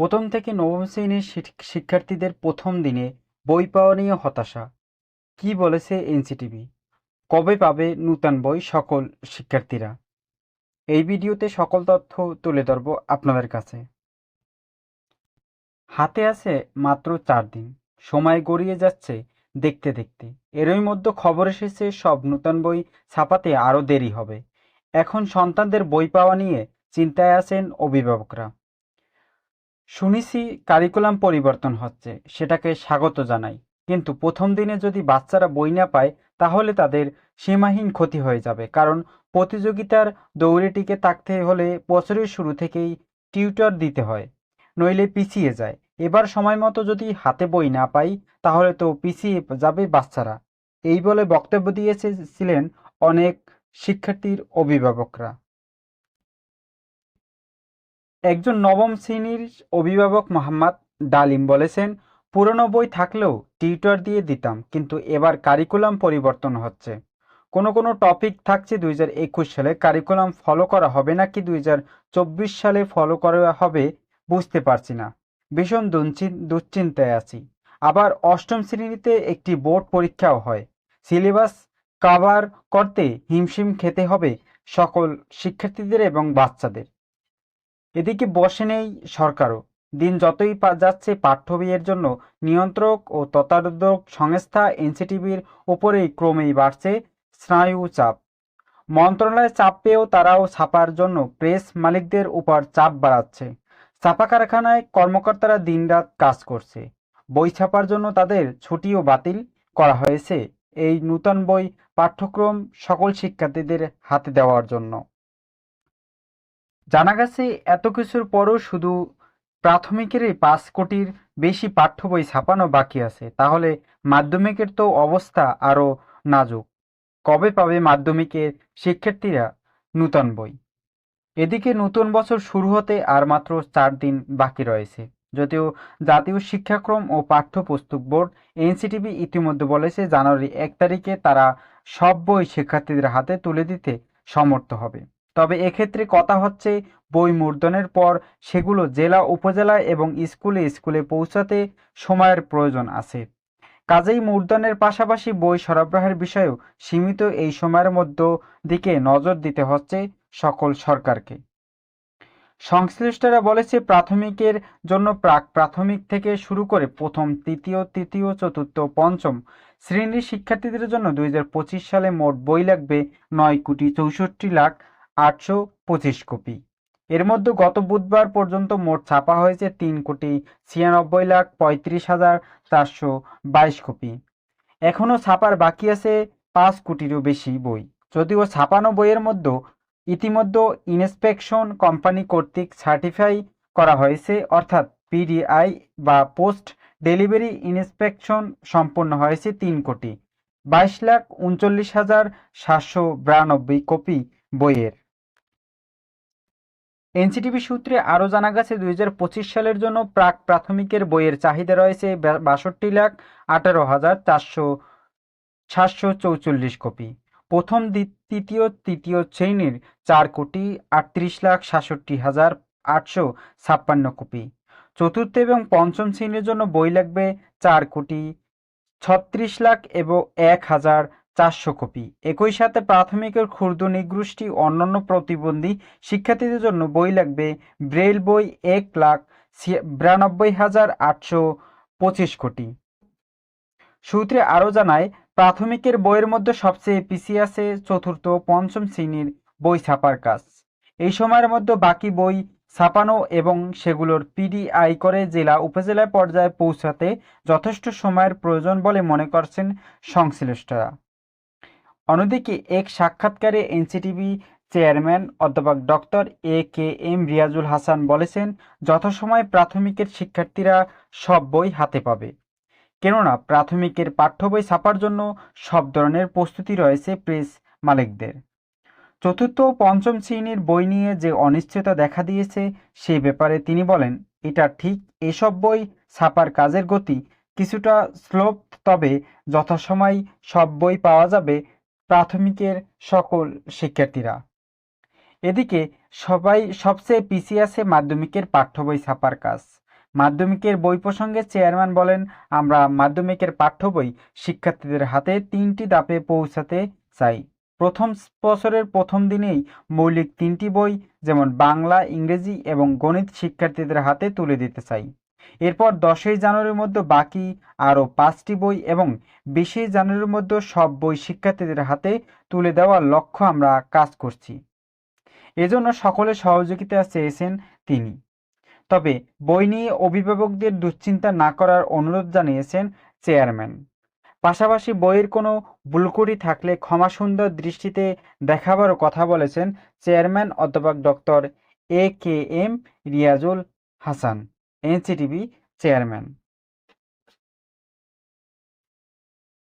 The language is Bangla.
প্রথম থেকে নবম শ্রেণির শিক্ষার্থীদের প্রথম দিনে বই পাওয়া নিয়ে হতাশা। কি বলেছে এনসিটিভি? কবে পাবে নূতন বই সকল শিক্ষার্থীরা? এই ভিডিওতে সকল তথ্য তুলে ধরব আপনাদের কাছে। হাতে আছে মাত্র চার দিন। সময় গড়িয়ে যাচ্ছে দেখতে দেখতে। এরই মধ্যে খবর এসেছে, সব নূতন বই ছাপাতে আরও দেরি হবে। এখন সন্তানদের বই পাওয়া নিয়ে চিন্তায় আছেন অভিভাবকরা। শুনেছি কারিকুলাম পরিবর্তন হচ্ছে, সেটাকে স্বাগত জানাই। কিন্তু প্রথম দিনে যদি বাচ্চারা বই না পায়, তাহলে তাদের সীমাহীন ক্ষতি হয়ে যাবে। কারণ প্রতিযোগিতার দৌড়ে টিকে থাকতে হলে বছরের শুরু থেকেই টিউটর দিতে হয়, নইলে পিছিয়ে যায়। এবার সময় মতো যদি হাতে বই না পাই, তাহলে তো পিছিয়ে যাবে বাচ্চারা। এই বলে বক্তব্য দিয়েছিলেন অনেক শিক্ষার্থীর অভিভাবকরা। একজন নবম শ্রেণির অভিভাবক মোহাম্মদ ডালিম বলেছেন, পুরনো বই থাকলেও টিউটর দিয়ে দিতাম, কিন্তু এবার কারিকুলাম পরিবর্তন হচ্ছে। কোনো কোনো টপিক থাকছে দুই হাজার একুশ সালে, কারিকুলাম ফলো করা হবে নাকি দুই হাজার চব্বিশ সালে ফলো করা হবে বুঝতে পারছি না। ভীষণ দুশ্চিন- দুশ্চিন্তায় আছি। আবার অষ্টম শ্রেণীতে একটি বোর্ড পরীক্ষাও হয়। সিলেবাস কাভার করতে হিমশিম খেতে হবে সকল শিক্ষার্থীদের এবং বাচ্চাদের। এদিকে বসে নেই সরকারও। দিন যতই যাচ্ছে, পাঠ্য বইয়ের জন্য নিয়ন্ত্রক ও তত্ত্বাবধায়ক সংস্থা এনসিটিভির উপরেই ক্রমেই বাড়ছে স্নায়ু চাপ। মন্ত্রণালয়ের চাপ পেয়েও তারাও ছাপার জন্য প্রেস মালিকদের উপর চাপ বাড়াচ্ছে। ছাপা কারখানায় কর্মকর্তারা দিনরাত কাজ করছে। বই ছাপার জন্য তাদের ছুটিও বাতিল করা হয়েছে। এই নূতন বই পাঠ্যক্রম সকল শিক্ষার্থীদের হাতে দেওয়ার জন্য। জানা গেছে এত কিছুর পরও শুধু প্রাথমিকেরই পাঁচ কোটির বেশি পাঠ্য বই ছাপানো বাকি আছে। তাহলে মাধ্যমিকের তো অবস্থা আরও নাজুক। কবে পাবে মাধ্যমিকের শিক্ষার্থীরা নূতন বই? এদিকে নতুন বছর শুরু হতে আর মাত্র চার দিন বাকি রয়েছে। যদিও জাতীয় শিক্ষাক্রম ও পাঠ্যপুস্তক বোর্ড এনসিটিভি ইতিমধ্যে বলেছে, জানুয়ারি এক তারিখে তারা সব বই শিক্ষার্থীদের হাতে তুলে দিতে সমর্থ হবে। তবে এক্ষেত্রে কথা হচ্ছে বই মুদ্রণের পর সেগুলো জেলা, উপজেলা এবং স্কুলে স্কুলে পৌঁছাতে সময়ের প্রয়োজন আছে। কাজেই মুদ্রণের পাশাপাশি বই সরবরাহের বিষয়েও সীমিত এই সময়ের মধ্য দিকে নজর দিতে হচ্ছে সকল সরকারকে। সংশ্লিষ্টরা বলেছে প্রাথমিকের জন্য প্রাক প্রাথমিক থেকে শুরু করে প্রথম, তৃতীয় তৃতীয়, চতুর্থ, পঞ্চম শ্রেণির শিক্ষার্থীদের জন্য দুই হাজার পঁচিশ সালে মোট বই লাগবে নয় কোটি চৌষট্টি লাখ আটশো পঁচিশ কপি। এর মধ্যে গত বুধবার পর্যন্ত মোট ছাপা হয়েছে তিন কোটি ছিয়ানব্বই লাখ পঁয়ত্রিশ হাজার চারশো বাইশ কপি। এখনও ছাপার বাকি আছে পাঁচ কোটিরও বেশি বই। যদিও ছাপানো বইয়ের মধ্যে ইতিমধ্যে ইন্সপেকশন কোম্পানি কর্তৃক সার্টিফাই করা হয়েছে, অর্থাৎ পিডিআই বা পোস্ট ডেলিভারি ইন্সপেকশন সম্পন্ন হয়েছে তিন কোটি বাইশ লাখ উনচল্লিশ হাজার সাতশো বিরানব্বই কপি বইয়ের। এনসিটিভি সূত্রে আরও জানা গেছে, দুই সালের জন্য প্রাক প্রাথমিকের বইয়ের চাহিদা রয়েছে বাষট্টি লাখ আঠারো হাজার চারশো সাতশো চৌচল্লিশ কপি। প্রথম তৃতীয় তৃতীয় শ্রেণির চার কোটি আটত্রিশ লাখ সাতষট্টি হাজার আটশো ছাপ্পান্ন কপি। চতুর্থ এবং পঞ্চম শ্রেণির জন্য বই লাগবে চার কোটি ছত্রিশ লাখ এবং এক হাজার চারশো কপি। একই সাথে প্রাথমিকের ক্ষুদ্র নিগোষ্ঠী অন্যান্য প্রতিবন্ধী শিক্ষার্থীদের জন্য বই লাগবে। ব্রেল বই এক লাখ বিরানব্বই হাজার আটশো পঁচিশ কোটি। সূত্রে আরও জানায়, প্রাথমিকের বইয়ের মধ্যে সবচেয়ে পিছিয়ে আছে চতুর্থ পঞ্চম শ্রেণির বই ছাপার কাজ। এই সময়ের মধ্যে বাকি বই ছাপানো এবং সেগুলোর পিডিআই করে জেলা উপজেলা পর্যায়ে পৌঁছাতে যথেষ্ট সময়ের প্রয়োজন বলে মনে করছেন সংশ্লিষ্টরা। অন্যদিকে এক সাক্ষাৎকারে এনসিটিভি চেয়ারম্যান অধ্যাপক doctor A K M Riazul Hasan বলেছেন, যথাসময়ে প্রাথমিকের শিক্ষার্থীরা সব বই হাতে পাবে। কেননা, প্রাথমিকের পাঠ্য বই ছাপার জন্য সব ধরনের প্রস্তুতি রয়েছে প্রেস মালিকদের। চতুর্থ পঞ্চম শ্রেণির বই নিয়ে যে অনিশ্চয়তা দেখা দিয়েছে সেই ব্যাপারে তিনি বলেন, এটা ঠিক, এসব বই ছাপার কাজের গতি কিছুটা স্লোপ তবে যথাসময় সব বই পাওয়া যাবে প্রাথমিকের সকল শিক্ষার্থীরা। এদিকে সবাই সবচেয়ে পিছিয়ে আছে মাধ্যমিকের পাঠ্য বই ছাপার কাজ। মাধ্যমিকের বই প্রসঙ্গে চেয়ারম্যান বলেন, আমরা মাধ্যমিকের পাঠ্য বই শিক্ষার্থীদের হাতে তিনটি দাপে পৌঁছাতে চাই। প্রথম বছরের প্রথম দিনেই মৌলিক তিনটি বই, যেমন বাংলা, ইংরেজি এবং গণিত শিক্ষার্থীদের হাতে তুলে দিতে চাই। এরপর দশই জানুয়ারির মধ্যে বাকি আরও পাঁচটি বই এবং বিশে জানুয়ারির মধ্যে সব বই শিক্ষার্থীদের হাতে তুলে দেওয়ার লক্ষ্য আমরা কাজ করছি। এজন্য সকলের সহযোগিতা চেয়েছেন তিনি। তবে বই নিয়ে অভিভাবকদের দুশ্চিন্তা না করার অনুরোধ জানিয়েছেন চেয়ারম্যান। পাশাপাশি বইয়ের কোনো ভুলকুটি থাকলে ক্ষমাসুন্দর দৃষ্টিতে দেখাবারও কথা বলেছেন চেয়ারম্যান অধ্যাপক doctor A K M Riazul Hasan. NCTB chairman.